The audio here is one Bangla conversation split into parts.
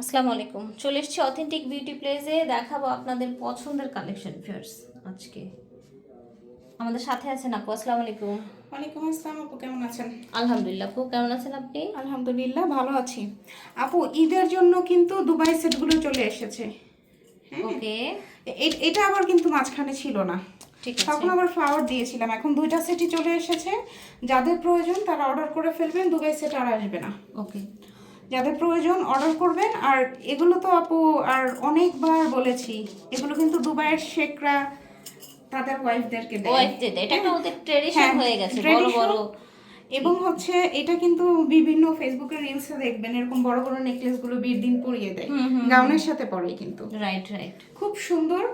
আসসালামু আলাইকুম। চলে এসেছি অথেন্টিক বিউটি প্লেসে দেখাবো আপনাদের পছন্দের কালেকশন ফিয়ার্স আজকে। আমাদের সাথে আছেন আপু আসসালামু আলাইকুম। ওয়ালাইকুম আসসালাম আপু কেমন আছেন? আলহামদুলিল্লাহ আপু কেমন আছেন আপনি? আলহামদুলিল্লাহ ভালো আছি। আপু ঈদের জন্য কিন্তু দুবাই সেটগুলো চলে এসেছে। হ্যাঁ? ওকে। এটা আবার কিন্তু মাঝখানে ছিল না। ঠিক তখন আবার ফ্লাওয়ার দিয়েছিলাম এখন দুইটা সেটই চলে এসেছে। যাদের প্রয়োজন তারা অর্ডার করে ফেলবেন দুবাই সেট আর আসবে না। ওকে। যাদের প্রয়োজন অর্ডার করবেন। আর এগুলো তো আপু আর অনেকবার বলেছি এগুলো কিন্তু দুবাইয়ের শেখরা তাদের ওয়াইফদেরকে দেয়। ওয়াইফদের এটা একটা ওদের ট্রেডিশন হ্যাঁ, হয়ে গেছে বড় বড়। এবং হচ্ছে এটা কিন্তু বিভিন্ন ফেসবুকের রিলসে দেখবেন এরকম বড় বড় নেকলেসগুলো বিয়ের দিন পরিয়ে দেয় গাউনের সাথে পরে কিন্তু। রাইট রাইট খুব সুন্দর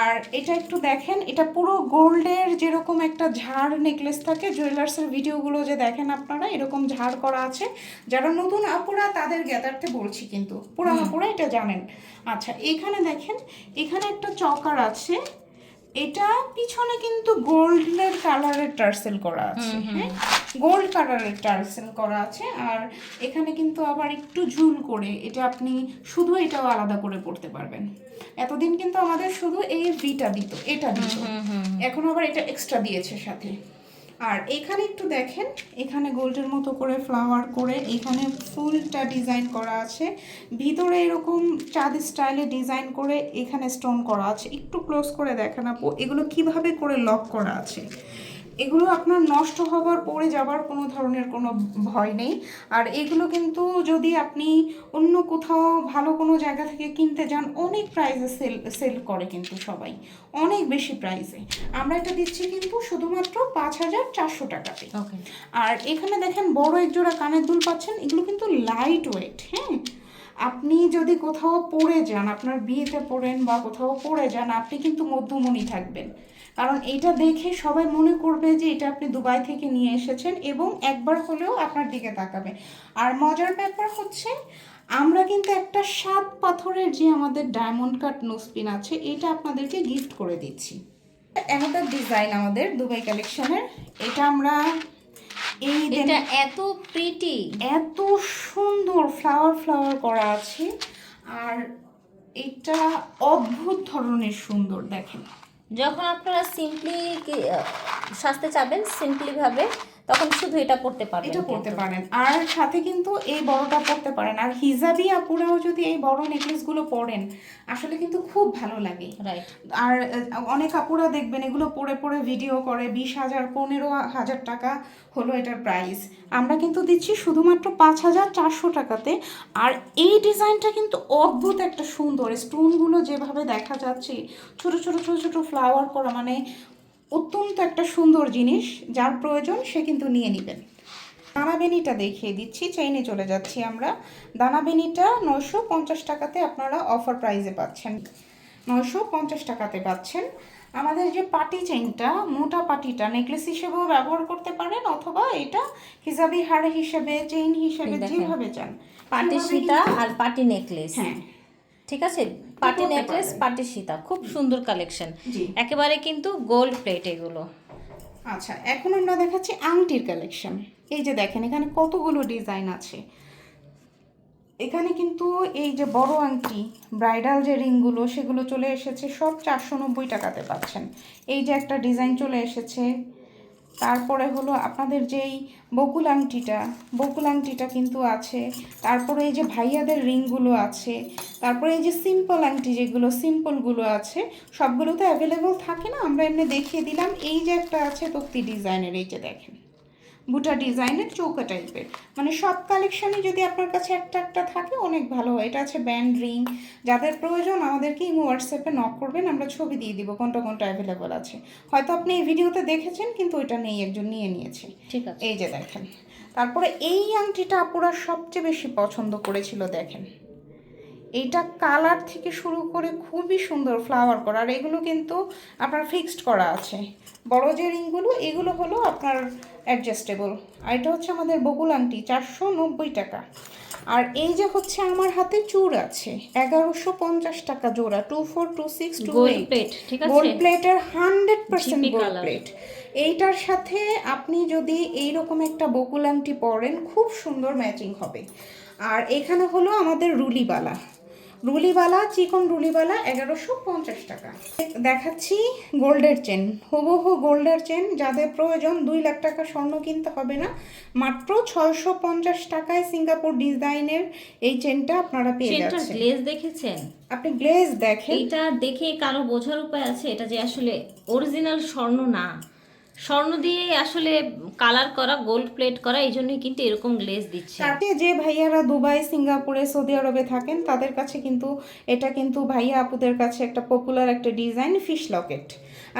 আর এটা একটু দেখেন এটা পুরো গোল্ডের যেরকম একটা ঝাড় নেকলেস থাকে জুয়েলার্সের ভিডিওগুলো যে দেখেন আপনারা এরকম ঝাড় করা আছে। যারা নতুন আপুরা তাদের জ্ঞাতার্থে বলছি কিন্তু পুরানো আপুরা এটা জানেন। আচ্ছা এখানে দেখেন এখানে একটা চকার আছে এটা পিছনে কিন্তু গোল্ডের কালারের টার্সেল করা আছে হ্যাঁ? গোল্ড কালারের টার্সেল করা আছে আর এখানে কিন্তু আবার একটু ঝুল করে এটা আপনি শুধু এটাও আলাদা করে পড়তে পারবেন। এতদিন কিন্তু আমাদের শুধু এই ভিটা দিত এটা দিত। এখন আবার এটা এক্সট্রা দিয়েছে সাথে। আর এখানে একটু দেখেন, এখানে গোল্ডের মতো করে ফ্লাওয়ার করে এখানে ফুলটা ডিজাইন করা আছে। ভিতরে এরকম চাঁদ স্টাইলে ডিজাইন করে এখানে স্টোন করা আছে। একটু ক্লোজ করে দেখেন আপু, এগুলো কীভাবে করে লক করা আছে? এগুলো আপনার নষ্ট হবার পড়ে যাবার কোনো ধরনের কোনো ভয় নেই। আর এগুলো কিন্তু যদি আপনি অন্য কোথাও ভালো কোনো জায়গা থেকে কিনতে যান অনেক প্রাইসে সেল সেল করে কিন্তু সবাই। অনেক বেশি প্রাইজে আমরা এটা দিচ্ছি কিন্তু শুধুমাত্র পাঁচ হাজার চারশো টাকাতে। ওকে আর এখানে দেখেন বড় এক জোড়া কানের দুল পাচ্ছেন এগুলো কিন্তু লাইট ওয়েট হ্যাঁ? আপনি যদি কোথাও পড়ে যান আপনার বিয়েতে পড়েন বা কোথাও পড়ে যান আপনি কিন্তু মধ্যমণি থাকবেন। কারণ এটা দেখে সবাই মনে করবে যে এটা আপনি দুবাই থেকে নিয়ে এসেছেন এবং একবার হলেও আপনার দিকে তাকাবে। আর মজার ব্যাপার হচ্ছে আমরা কিন্তু একটা সাত পাথরের যে আমাদের ডায়মন্ড কাট নোসপিন আছে এটা আপনাদেরকে গিফট করে দিচ্ছি। অ্যানাদার ডিজাইন আমাদের দুবাই কালেকশনের এটা আমরা এই এটা এত প্রিটি এত সুন্দর ফ্লাওয়ার ফ্লাওয়ার করা আছে। আর এটা অদ্ভুত ধরনের সুন্দর দেখেন। যখন আপনারা সিম্পলি সাজতে চাবেন সিম্পলি ভাবে তখন শুধু এটা পড়তে পারেন এটা পড়তে পারেন। আর সাথে কিন্তু এই বড়টা পড়তে পারেন। আর হিজাবি আপুরাও যদি এই বড় নেকলেসগুলো পরেন আসলে কিন্তু খুব ভালো লাগে। রাইট আর অনেক আপুরা দেখবেন এগুলো পরে পরে ভিডিও করে বিশ হাজার পনেরো হাজার টাকা হলো এটার প্রাইস আমরা কিন্তু দিচ্ছি শুধুমাত্র পাঁচ হাজার চারশো টাকাতে। আর এই ডিজাইনটা কিন্তু অদ্ভুত একটা সুন্দর। স্টোনগুলো যেভাবে দেখা যাচ্ছে ছোট ছোট ছোট ছোট ফ্লাওয়ার করা মানে অত্যন্ত একটা সুন্দর জিনিস যার প্রয়োজন সে কিন্তু নিয়ে নেবেন দানাবেনিটা দেখিয়ে দিচ্ছি চেইনে চলে যাচ্ছি আমরা। দানাবেনিটা নয়শো পঞ্চাশ টাকাতে আপনারা অফার প্রাইজে পাচ্ছেন। নয়শো পঞ্চাশ টাকাতে পাচ্ছেন। আমাদের যে পাটি চেইনটা মোটা পাটিটা নেকলেস হিসেবেও ব্যবহার করতে পারেন অথবা এটা হিসাবি হার হিসেবে চেইন হিসেবে যেভাবে চান। পাটি সীতা আর পাটি নেকলেস হ্যাঁ। ঠিক আছে? পাটি নেকলেস। পাটি সীতা। খুব সুন্দর কালেকশন একেবারে কিন্তু গোল্ড প্লেট এগুলো। আচ্ছা এখন আমরা দেখাচ্ছি আংটির কালেকশন এই যে দেখেন এখানে কতগুলো ডিজাইন আছে। এখানে কিন্তু এই যে বড় আংটি ব্রাইডাল যে রিংগুলো সেগুলো চলে এসেছে সব চারশো নব্বই টাকাতে পাচ্ছেন। এই যে একটা ডিজাইন চলে এসেছে তারপরে হলো আপনাদের যেই বকুল আংটিটা বকুল আংটিটা কিন্তু আছে। তারপরে এই যে ভাইয়াদের রিংগুলো আছে, তারপরে এই যে সিম্পল আংটি যেগুলো সিম্পলগুলো আছে সবগুলো তো অ্যাভেলেবল থাকে না? আমরা এমনি দেখিয়ে দিলাম। এই যে একটা আছে তক্তি ডিজাইনের, এই যে দেখেন। বুটা ডিজাইনের চৌকা টাইপের মানে সব কালেকশনই যদি আপনার কাছে একটা একটা থাকে অনেক ভালো হয়। এটা আছে ব্যান্ড রিং যাদের প্রয়োজন আমাদেরকে ইমো হোয়াটসঅ্যাপে নক করবেন আমরা ছবি দিয়ে দিব কোনটা কোনটা অ্যাভেলেবল আছে। হয়তো আপনি এই ভিডিওতে দেখেছেন কিন্তু ওইটা নেই একজন নিয়ে নিয়েছে। ঠিক আছে। এই যে দেখেন। তারপরে এই আংটিটা আপুরা সবচেয়ে বেশি পছন্দ করেছিল দেখেন। এইটা কালার থেকে শুরু করে খুবই সুন্দর ফ্লাওয়ার করা। আর এগুলো কিন্তু আপনার ফিক্সড করা আছে। বড় যে রিংগুলো এগুলো হলো আপনার অ্যাডজাস্টেবল আর এটা হচ্ছে আমাদের বকুল আংটি চারশো নব্বই টাকা। আর এই যে হচ্ছে আমার হাতে চুর আছে এগারোশো পঞ্চাশ টাকা জোড়া two four two six two plate ঠিক আছে? গোল্ড প্লেটের হান্ড্রেড পার্সেন্ট গোল্ড প্লেট এইটার সাথে আপনি যদি এইরকম একটা বকুল আংটি পরেন খুব সুন্দর ম্যাচিং হবে। আর এখানে হলো আমাদের রুলিবালা। রুলিবালা চিকন রুলিওয়ালা এগারোশো পঞ্চাশ টাকা। দেখাচ্ছি গোল্ডের চেন। হুবহু গোল্ডের চেন। যাদের প্রয়োজন দুই লাখ টাকা স্বর্ণ কিনতে হবে না। মাত্র ছয়শো পঞ্চাশ টাকায় সিঙ্গাপুর ডিজাইনের এই চেনটা আপনারা পেয়ে যাচ্ছেন। গ্লেজ দেখেছেন? আপনি গ্লেজ দেখেন। এইটা দেখে কারও বোঝার উপায় আছে? এটা যে আসলে অরিজিনাল স্বর্ণ না। স্বর্ণ দিয়ে আসলে কালার করা গোল্ড প্লেট করা, এই জন্যই কিন্তু এরকম গ্লেজ দিচ্ছে। তাতে যে ভাইয়ারা দুবাই, সিঙ্গাপুরে, সৌদি আরবে থাকেন, তাদের কাছে কিন্তু, এটা কিন্তু ভাইয়া আপুদের কাছে একটা পপুলার একটা ডিজাইন ফিশ লকেট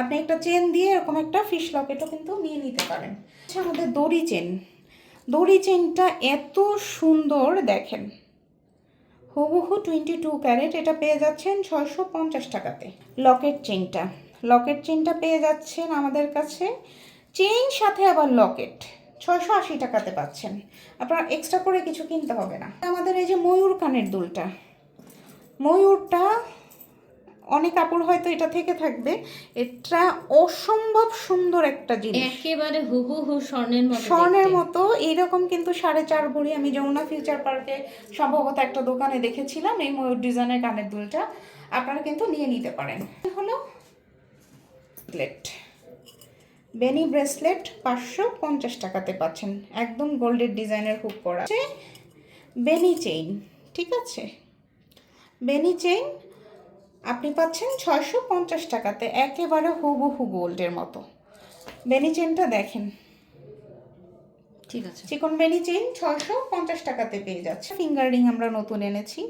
আপনি একটা চেন দিয়ে এরকম একটা ফিশ লকেটও কিন্তু নিয়ে নিতে পারেন। আচ্ছা আমাদের দড়ি চেন দড়ি চেনটা এত সুন্দর, দেখেন। হুবহু টোয়েন্টি টু ক্যারেট এটা পেয়ে যাচ্ছেন ছয়শো পঞ্চাশ টাকাতে। লকেট চেনটা লকেট চেনটা পেয়ে যাচ্ছেন আমাদের কাছে। চেইন সাথে আবার লকেট। ছয়শো আশি টাকাতে পাচ্ছেন। আপনার এক্সট্রা করে কিছু কিনতে হবে না। আমাদের এই যে ময়ূর কানের দুলটা। ময়ূরটা অনেক কাপড় হয়তো এটা থেকে থাকবে। এটা অসম্ভব সুন্দর একটা জিনিস। একেবারে হুবহু স্বর্ণের মতো স্বর্ণের। মতো। এইরকম কিন্তু সাড়ে চার ভরি আমি যমুনা ফিউচার পার্কে সম্ভবত একটা দোকানে দেখেছিলাম এই ময়ূর ডিজাইনের কানের দুলটা। আপনারা কিন্তু নিয়ে নিতে পারেন। হলো ব্রেসলেট বেনি ব্রেসলেট পাঁচশো পঞ্চাশ টাকাতে পাচ্ছেন। একদম গোল্ডের ডিজাইনের হুক করা। আছে বেনি চেইন ঠিক আছে? বেনি চেইন আপনি পাচ্ছেন ছয়শো পঞ্চাশ টাকাতে একেবারে হুবহু গোল্ডের মতো। বেনি চেনটা দেখেন। ঠিক আছে। চিকন বেনি চেইন ছয়শো পঞ্চাশ টাকাতে পেয়ে যাচ্ছে। ফিঙ্গার রিং আমরা নতুন এনেছি।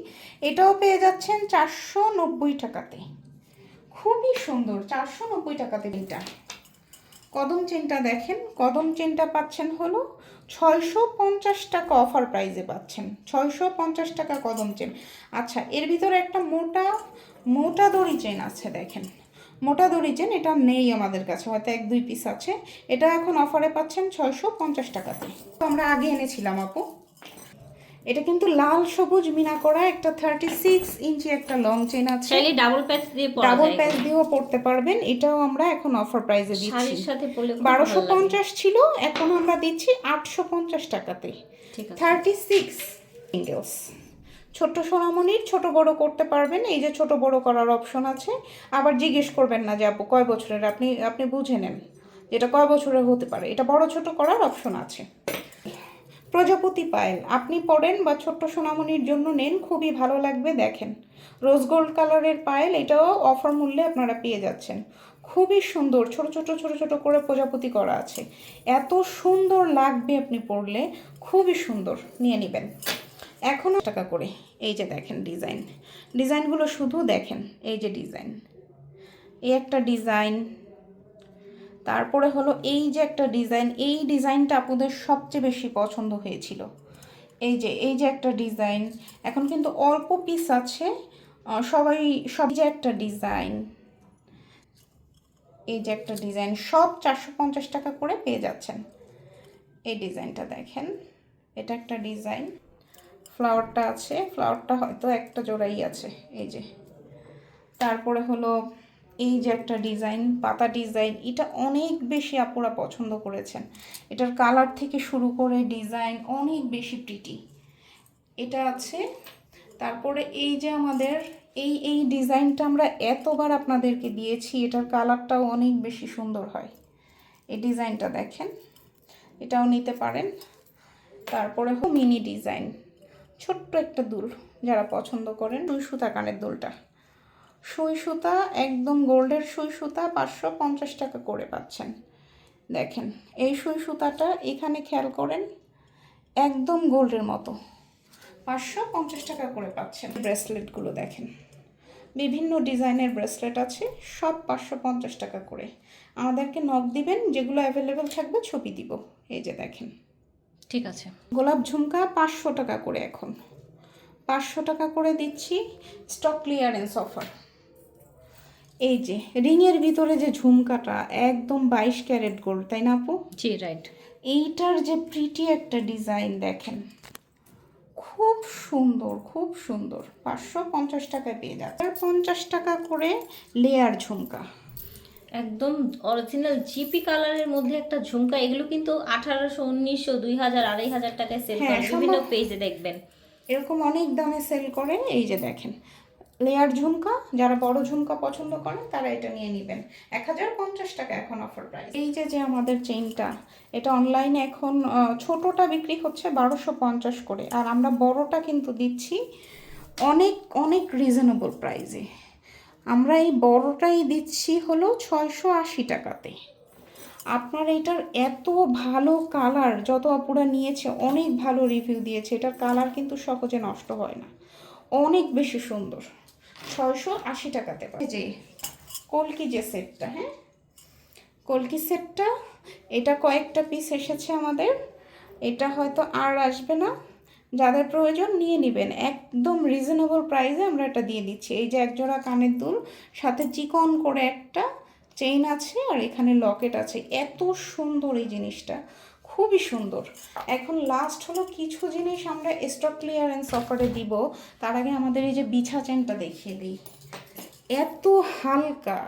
এটাও পেয়ে যাচ্ছেন চারশো নব্বই টাকাতে। খুবই সুন্দর, চারশো নব্বই টাকাতে এটা। কদম চেনটা দেখেন, কদম চেনটা পাচ্ছেন হলো ছয়শো পঞ্চাশ টাকা অফার প্রাইসে পাচ্ছেন, ছয়শো পঞ্চাশ টাকা কদম চেন। আচ্ছা এর ভিতরে একটা মোটা মোটা দড়ি চেন আছে দেখেন। মোটা দড়ি চেন, এটা নেই আমাদের কাছে, হয়তো এক দুই পিস আছে। এটা এখন অফারে পাচ্ছেন ছয়শো পঞ্চাশ টাকাতে। তো আমরা আগে এনেছিলাম আপু। এটা কিন্তু লাল সবুজ মিনা করা একটা থার্টি সিক্স ইঞ্চি একটা লং চেন আছে। চাইলে ডাবল প্যাচ দিয়ে ডাবল প্যাচ দিয়েও পড়তে পারবেন এটাও আমরা এখন অফার প্রাইসে দিচ্ছি। সাথে বারোশো পঞ্চাশ ছিল এখন আমরা দিচ্ছি আটশো পঞ্চাশ টাকাতে। থার্টি সিক্স সিঙ্গেলস ছোট্ট সোনামণির ছোট বড় করতে পারবেন এই যে ছোট বড় করার অপশন আছে। আবার জিজ্ঞেস করবেন না যে আপু কয় বছরের? আপনি আপনি বুঝে নেন। যেটা কয় বছরের হতে পারে। এটা বড় ছোট করার অপশন আছে। প্রজাপতি পায়েল, আপনি পরেন বা ছোট্ট সোনামণির জন্য নেন, খুবই ভালো লাগবে, দেখেন। রোজ গোল্ড কালারের পায়েল, এটাও অফার মূল্যে আপনারা পেয়ে যাচ্ছেন। খুবই সুন্দর, ছোট ছোট ছোট ছোট করে প্রজাপতি করা আছে। এত সুন্দর লাগবে আপনি পরলে খুবই সুন্দর, নিয়ে নেবেন। এখনও টাকা করে, এই যে দেখেন ডিজাইন। ডিজাইনগুলো শুধু দেখেন, এই যে ডিজাইন। এই একটা ডিজাইন তারপরে হলো এই যে একটা ডিজাইন, এই ডিজাইনটা আপনাদের সবচেয়ে বেশি পছন্দ হয়েছিল। এই যে এই যে একটা ডিজাইন, এখন কিন্তু অল্প পিস আছে সবাই সব যে একটা ডিজাইন, এই যে একটা ডিজাইন, সব চারশো পঞ্চাশ টাকা করে পেয়ে যাচ্ছেন। এই ডিজাইনটা দেখেন, এটা একটা ডিজাইন, ফ্লাওয়ারটা আছে, ফ্লাওয়ারটা হয়তো একটা জোড়াই আছে, এই যে। তারপরে হলো এই যে একটা ডিজাইন, পাতা ডিজাইন, এটা অনেক বেশি আপুরা পছন্দ করেছেন। এটার কালার থেকে শুরু করে ডিজাইন অনেক বেশি প্রিটি এটা আছে, তারপরে এই যে আমাদের, এই এই ডিজাইনটা আমরা এতবার আপনাদেরকে দিয়েছি, এটার কালারটাও অনেক বেশি সুন্দর হয়। এই ডিজাইনটা দেখেন, এটাও নিতে পারেন। তারপরে হো মিনি ডিজাইন, ছোট্ট একটা দুল যারা পছন্দ করেন দুই সুতা কানের দুলটা। সুই সুতা একদম গোল্ডের সুই সুতা পাঁচশো পঞ্চাশ টাকা করে পাচ্ছেন। দেখেন এই সুই সুতাটা এখানে খেয়াল করেন একদম গোল্ডের মতো। পাঁচশো পঞ্চাশ টাকা করে পাচ্ছেন। ব্রেসলেটগুলো দেখেন বিভিন্ন ডিজাইনের ব্রেসলেট আছে সব পাঁচশো পঞ্চাশ টাকা করে। আমাদেরকে নখ দিবেন যেগুলো অ্যাভেলেবেল থাকবে ছবি দিব। এই যে দেখেন। ঠিক আছে। গোলাপ ঝুমকা পাঁচশো টাকা করে এখন। পাঁচশো টাকা করে দিচ্ছি স্টক ক্লিয়ারেন্স অফার এই যে রিংয়ের ভিতরে যে ঝুমকাটা একদম বাইশ ক্যারেট গোল্ড তাই না আপু? জি রাইট এইটার যে প্রিটি একটা ডিজাইন দেখেন। খুব সুন্দর খুব সুন্দর। পাঁচশো পঞ্চাশ টাকায় পেয়ে যাচ্ছে। পঞ্চাশ টাকা করে লেয়ার ঝুমকা। একদম অরিজিনাল জিপি কালারের মধ্যে একটা ঝুমকা এগুলো কিন্তু আঠারোশো উনিশশো দুই হাজার আড়াই হাজার টাকায় সেল হ্যাঁ, করে। বিভিন্ন পেজে দেখবেন। এরকম অনেক দামে সেল করে এই যে দেখেন। লেয়ার ঝুমকা, যারা বড় ঝুমকা পছন্দ করেন তারা এটা নিয়ে নেবেন। এক হাজার পঞ্চাশ টাকা এখন অফার প্রাইস এই যে যে আমাদের চেইনটা এটা অনলাইনে এখন ছোটটা বিক্রি হচ্ছে বারোশো পঞ্চাশ করে। আর আমরা বড়টা কিন্তু দিচ্ছি অনেক অনেক রিজনেবল প্রাইসে আমরা এই বড়টাই দিচ্ছি হলো ছয়শো আশি টাকাতে। আপনার এটার এত ভালো কালার যত আপুরা নিয়েছে, অনেক ভালো রিভিউ দিয়েছে, এটার কালার কিন্তু সহজে নষ্ট হয় না। অনেক বেশি সুন্দর। ছয়শো আশি টাকাতে যে, কলকি যে সেটটা হ্যাঁ? কলকি সেটটা, এটা কয়েকটা পিস এসেছে আমাদের। এটা হয়তো আর আসবে না। যাদের প্রয়োজন নিয়ে নেবেন। একদম রিজনেবল প্রাইসে আমরা এটা দিয়ে দিচ্ছি। এই যে একজোড়া কানের দুল, সাথে চিকন করে একটা চেইন আছে আর এখানে লকেট আছে। এত সুন্দর এই জিনিসটা। খুবই সুন্দর। এখন লাস্ট হলো কিছু জিনিস আমরা স্টক ক্লিয়ারেন্স অফারে দিব। তার আগে আমাদের এই যে বিছা চেনটা দেখিয়ে দিই। এত হালকা।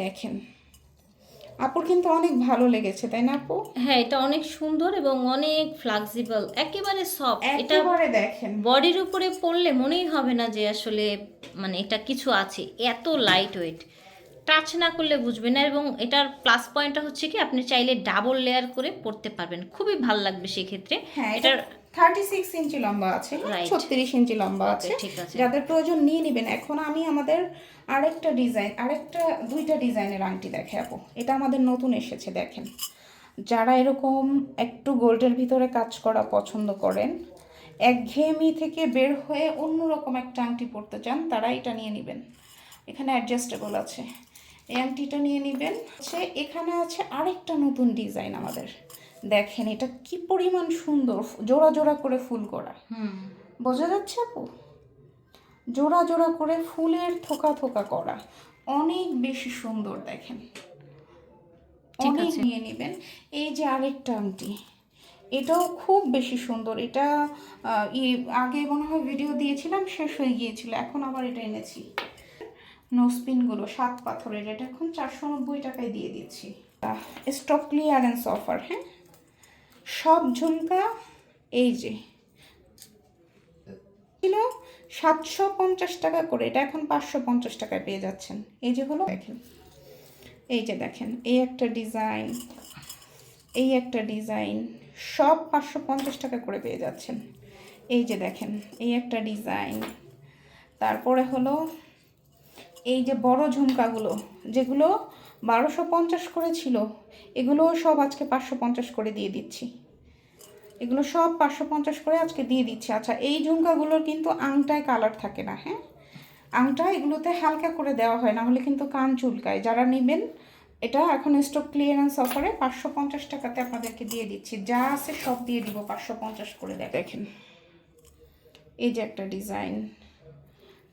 দেখেন আপুর কিন্তু অনেক ভালো লেগেছে তাই না আপু? হ্যাঁ এটা অনেক সুন্দর এবং অনেক ফ্লেক্সিবল একেবারে সফট এটা একেবারে দেখেন। বডির উপরে পড়লে মনেই হবে না যে আসলে মানে এটা কিছু আছে। এত লাইট ওয়েট টাচ না করলে বুঝবে না এবং এটার প্লাস পয়েন্টটা হচ্ছে কি আপনি চাইলে ডাবল লেয়ার করে পড়তে পারবেন। খুবই ভালো লাগবে সেক্ষেত্রে। হ্যাঁ এটার থার্টি সিক্স ইঞ্চি লম্বা আছে. ছত্রিশ ইঞ্চি লম্বা আছে। ঠিক আছে। যাদের প্রয়োজন নিয়ে নেবেন। এখন আমি আমাদের আরেকটা ডিজাইন আরেকটা দুইটা ডিজাইনের আংটি দেখে আপু এটা আমাদের নতুন এসেছে দেখেন। যারা এরকম একটু গোল্ডের ভিতরে কাজ করা পছন্দ করেন একঘেয়েমি থেকে বের হয়ে অন্যরকম একটা আংটি পরতে চান তারা এটা নিয়ে নেবেন। এখানে অ্যাডজাস্টেবল আছে। এই আংটিটা নিয়ে নেবেন। সে এখানে আছে আরেকটা নতুন ডিজাইন আমাদের। দেখেন এটা কি পরিমাণ সুন্দর জোড়া জোড়া করে ফুল করা। হুম। বোঝা যাচ্ছে আপু? জোড়া জোড়া করে ফুলের থোকা থোকা করা। অনেক বেশি সুন্দর দেখেন। অনেক নিয়ে নেবেন। এই যে আরেকটা আংটি এটাও খুব বেশি সুন্দর। এটা আগে মনে হয় ভিডিও দিয়েছিলাম শেষ হয়ে গিয়েছিল। এখন আবার এটা এনেছি। নোসপিনগুলো সাত পাথরের। এটা এখন চারশো নব্বই টাকায় দিয়ে দিচ্ছি। স্টক ক্লিয়ারেন্স অফার হ্যাঁ? সব ঝুমকা, এই যে ছিল সাতশো পঞ্চাশ টাকা করে। এটা এখন পাঁচশো পঞ্চাশ টাকায় পেয়ে যাচ্ছেন। এই যে হলো, দেখেন, এই যে দেখেন, এই একটা ডিজাইন এই একটা ডিজাইন সব পাঁচশো পঞ্চাশ টাকা করে পেয়ে যাচ্ছেন। এই যে দেখেন, এই একটা ডিজাইন তারপরে হলো এই যে বড় ঝুমকাগুলো, যেগুলো বারোশো পঞ্চাশ করে ছিল, এগুলো সব আজকে পাঁচশো পঞ্চাশ করে দিয়ে দিচ্ছি। এগুলো সব পাঁচশো পঞ্চাশ করে আজকে দিয়ে দিচ্ছি। আচ্ছা এই ঝুমকাগুলোর কিন্তু আংটায় কালার থাকে না হ্যাঁ? আংটা এগুলোতে হালকা করে দেওয়া হয়, না হলে কিন্তু কান চুলকায়। যারা নেবেন, এটা এখন স্টক ক্লিয়ারেন্স অফারে পাঁচশো পঞ্চাশ টাকাতে আপনাদেরকে দিয়ে দিচ্ছি। যা আছে সব দিয়ে দিব পাঁচশো পঞ্চাশ করে, দেখেন। এই যে একটা ডিজাইন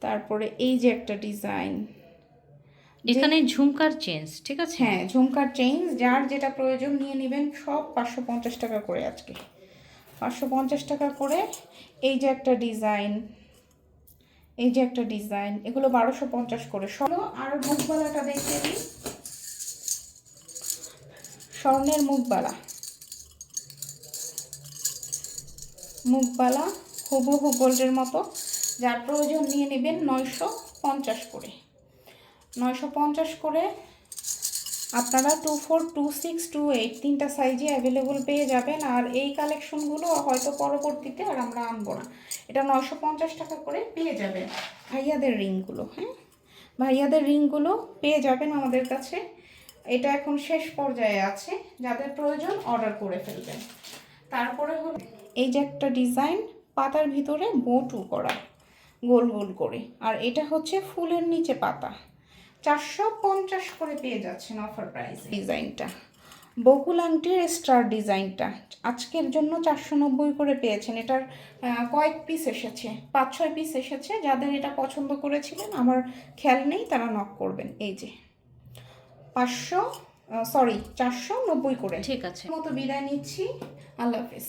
তারপরে এই যে একটা ডিজাইন এখানে ঝুমকার চেঞ্জ ঠিক আছে? হ্যাঁ ঝুমকার চেঞ্জ যার যেটা প্রয়োজন নিয়ে নেবেন সব পাঁচশো পঞ্চাশ টাকা করে আজকে। পাঁচশো পঞ্চাশ টাকা করে এই যে একটা ডিজাইন এই যে একটা ডিজাইন এগুলো বারোশো পঞ্চাশ করে। সলো আর মুখবালাটা দেখিয়ে দিই স্বর্ণের মুখবালা। মুখবালা হুবহু গোল্ডের মতো। যার প্রয়োজন নিয়ে নেবেন নয়শো পঞ্চাশ করে। নয়শো পঞ্চাশ করে আপনারা two four two six two eight তিনটা সাইজে অ্যাভেলেবল পেয়ে যাবেন। আর এই কালেকশনগুলো হয়তো পরবর্তীতে আর আমরা আনব না। এটা নয়শো পঞ্চাশ টাকা করে পেয়ে যাবেন ভাইয়াদের রিংগুলো হ্যাঁ? ভাইয়াদের রিংগুলো পেয়ে যাবেন আমাদের কাছে। এটা এখন শেষ পর্যায়ে আছে। যাদের প্রয়োজন অর্ডার করে ফেলবেন। তারপরে হলো এই যে একটা ডিজাইন পাতার ভিতরে বটু করা। গোল গোল করে। আর এটা হচ্ছে ফুলের নিচে পাতা। চারশো পঞ্চাশ করে পেয়ে যাচ্ছেন অফার প্রাইস ডিজাইনটা। বকুল আংটির স্টার ডিজাইনটা। আজকের জন্য চারশো নব্বই করে পেয়েছেন। এটার কয়েক পিস এসেছে। পাঁচ ছয় পিস এসেছে। যাদের এটা পছন্দ করেছিলেন আমার খেয়াল নেই তারা নক করবেন। এই যে পাঁচশো সরি চারশো নব্বই করে। ঠিক আছে। মতো বিদায় নিচ্ছি। আল্লাহ হাফিজ।